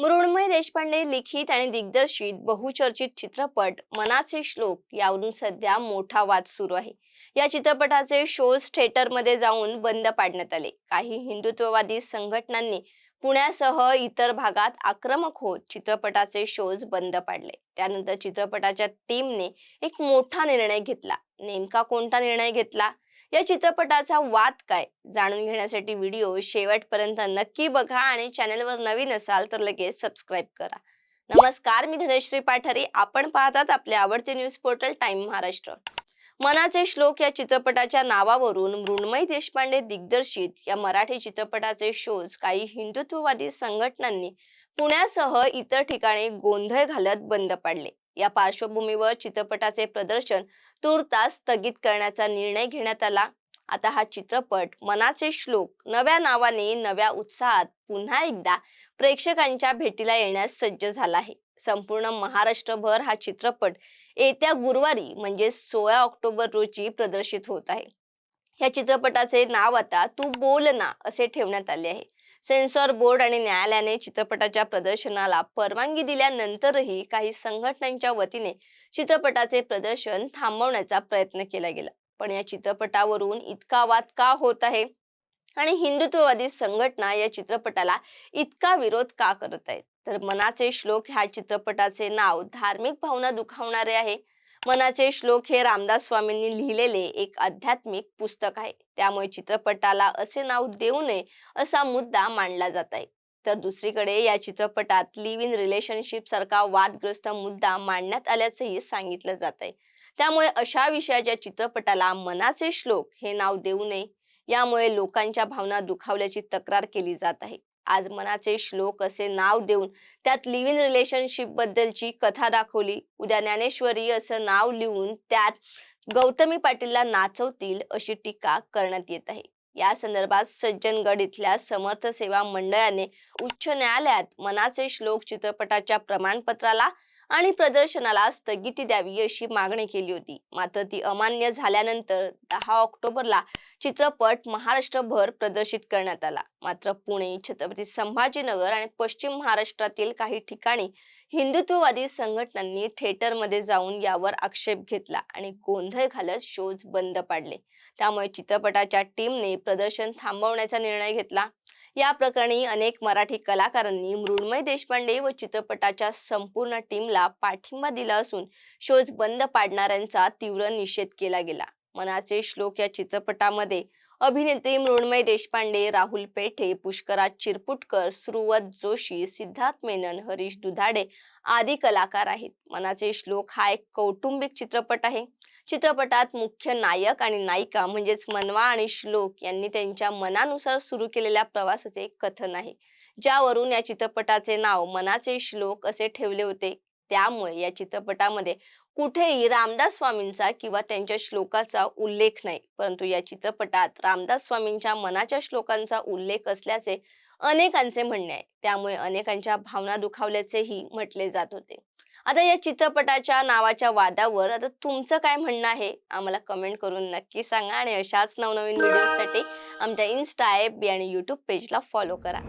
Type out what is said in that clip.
मृण्मय देशपांडे लिखित आणि दिग्दर्शित बहुचर्चित चित्रपट मनाचे श्लोक यावरून सध्या मोठा वाद सुरू आहे. या चित्रपटाचे शोज थिएटरमध्ये जाऊन बंद पाडण्यात आले. काही हिंदुत्ववादी संघटनांनी पुण्यासह इतर भागात आक्रमक होत चित्रपटाचे शोज बंद पाडले. त्यानंतर चित्रपटाच्या टीमने एक मोठा निर्णय घेतला. नेमका कोणता निर्णय घेतला? या चित्रपटाचा वाद काय? जाणून घेण्यासाठी व्हिडिओ शेवटपर्यंत नक्की बघा आणि चॅनलवर नवीन असाल तर लगेच सबस्क्राईब करा. नमस्कार मी धनश्री पाठारी. आपण पाहतात आपले आवडते न्यूज पोर्टल टाइम महाराष्ट्र. मनाचे श्लोक या चित्रपटाच्या नावावरून मृण्मय देशपांडे दिग्दर्शित या मराठी चित्रपटाचे शोज काही हिंदुत्ववादी संघटनांनी पुण्यासह इतर ठिकाणी गोंधळ घालत बंद पाडले. या पार्श्वभूमीवर चित्रपटाचे प्रदर्शन तूर्तास स्थगित करण्याचा निर्णय घेण्यात आला. आता हा चित्रपट मनाचे श्लोक नव्या नावाने नव्या उत्साहात पुन्हा एकदा प्रेक्षकांच्या भेटीला येण्यास सज्ज झाला आहे. संपूर्ण महाराष्ट्रभर हा चित्रपट येत्या गुरुवारी म्हणजे सोळा ऑक्टोबर रोजी प्रदर्शित होत आहे. या चित्रपटाचे नाव आता तू बोल ना असे ठेवण्यात आले आहे. सेन्सॉर बोर्ड आणि न्यायालयाने चित्रपटाच्या प्रदर्शनाला परवानगी दिल्यानंतरही काही संघटनांच्या वतीने चित्रपटाचे प्रदर्शन थांबवण्याचा प्रयत्न केला गेला. पण या चित्रपटावरून इतका वाद का होत आहे? आणि हिंदुत्ववादी संघटना या चित्रपटाला इतका विरोध का करत आहेत तर मनाचे श्लोक ह्या चित्रपटाचे नाव धार्मिक भावना दुखावणारे आहे. मनाचे श्लोक हे रामदास स्वामींनी लिहिलेले एक आध्यात्मिक पुस्तक आहे. त्यामुळे चित्रपटाला असे नाव देऊ नये असा मुद्दा मांडला जात आहे. तर दुसरीकडे या चित्रपटात लिव्ह इन रिलेशनशिप सारखा वादग्रस्त मुद्दा मांडण्यात आल्याचंही सांगितलं जात आहे. त्यामुळे अशा विषयाच्या चित्रपटाला मनाचे श्लोक हे नाव देऊ नये. यामुळे लोकांच्या भावना दुखावल्याची तक्रार केली जात आहे. आज मनाचे श्लोक असे नाव देऊन त्यात लिव्ह इन रिलेशनशिप बद्दलची कथा दाखवली. उद्या ज्ञानेश्वरी असं नाव लिहून त्यात गौतमी पाटीलला नाचवतील अशी टीका करण्यात येत आहे. या संदर्भात सज्जनगड इथल्या समर्थ सेवा मंडळाने उच्च न्यायालयात मनाचे श्लोक चित्रपटाच्या प्रमाणपत्राला आणि प्रदर्शनाला स्थगिती द्यावी अशी मागणी केली होती. मात्र ती अमान्य झाल्यानंतर दहा ऑक्टोबरला चित्रपट महाराष्ट्रभर प्रदर्शित करण्यात आला. मात्र पुणे छत्रपती संभाजीनगर आणि पश्चिम महाराष्ट्रातील काही ठिकाणी हिंदुत्ववादी संघटनांनी थिएटरमध्ये जाऊन यावर आक्षेप घेतला आणि गोंधळ घालत शोज बंद पाडले. त्यामुळे चित्रपटाच्या टीमने प्रदर्शन थांबवण्याचा निर्णय घेतला. या प्रकरणी अनेक मराठी कलाकारांनी मृण्मय देशपांडे व चित्रपटाच्या संपूर्ण टीमला पाठिंबा दिला असून शोज बंद पाडणाऱ्यांचा तीव्र निषेध केला गेला. मनाचे श्लोक या चित्रपटामध्ये. अभिनेत्री मृण्मय देशपांडे राहुल पेठे पुष्कराज चिरपुटकर सुरुवत जोशी सिद्धार्थ मेनन हरीश दुधाडे आदी कलाकार आहेत. मनाचे श्लोक हा एक कौटुंबिक चित्रपट आहे. चित्रपटात मुख्य नायक आणि नायिका म्हणजेच मनवा आणि श्लोक यांनी त्यांच्या मनानुसार सुरू केलेल्या प्रवासाचे कथन आहे. ज्यावरून या चित्रपटाचे नाव मनाचे श्लोक असे ठेवले होते. त्यामुळे या चित्रपटामध्ये कुठेही रामदास स्वामींचा किंवा त्यांच्या श्लोकाचा उल्लेख नाही. परंतु या चित्रपटात रामदास स्वामींच्या मनाच्या श्लोकांचा उल्लेख असल्याचे अनेकांचे म्हणणे आहे. त्यामुळे अनेकांच्या भावना दुखावल्याचेही म्हटले जात होते. आता या चित्रपटाच्या नावाच्या वादावर आता तुमचं काय म्हणणं आहे? आम्हाला कमेंट करून नक्की सांगा आणि अशाच नवनवीन व्हिडिओसाठी आमच्या इन्स्टा ॲप आणि युट्यूब पेजला फॉलो करा.